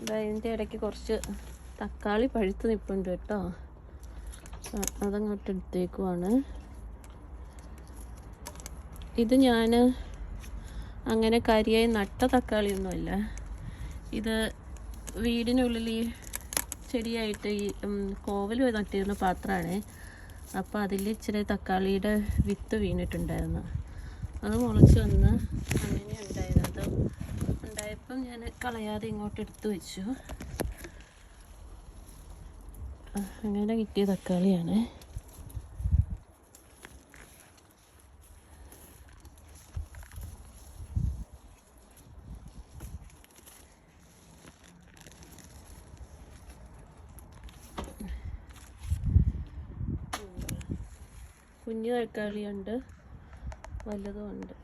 അതിന്റെ ഇടയ്ക്ക് കുറച്ച് തക്കാളി പഴുത്ത് നിൽപ്പുണ്ട് കേട്ടോ. അതങ്ങോട്ട് എടുത്തേക്കുവാണ്. ഇത് ഞാൻ അങ്ങനെ കരിയായി നട്ട തക്കാളിയൊന്നുമല്ല. ഇത് വീടിനുള്ളിൽ ഈ ചെടിയായിട്ട് ഈ കോവൽ നട്ടിരുന്ന പാത്രമാണ്. അപ്പോൾ അതിൽ ഇച്ചിരി തക്കാളിയുടെ വിത്ത് വീണിട്ടുണ്ടായിരുന്നു. അത് മുളച്ച് വന്ന് അങ്ങനെ കളയാതെ ഇങ്ങോട്ട് എടുത്തു വെച്ചു. അങ്ങനെ കിട്ടിയ തക്കാളിയാണ്. കുഞ്ഞു തക്കാളിയുണ്ട് വലുതും ഉണ്ട്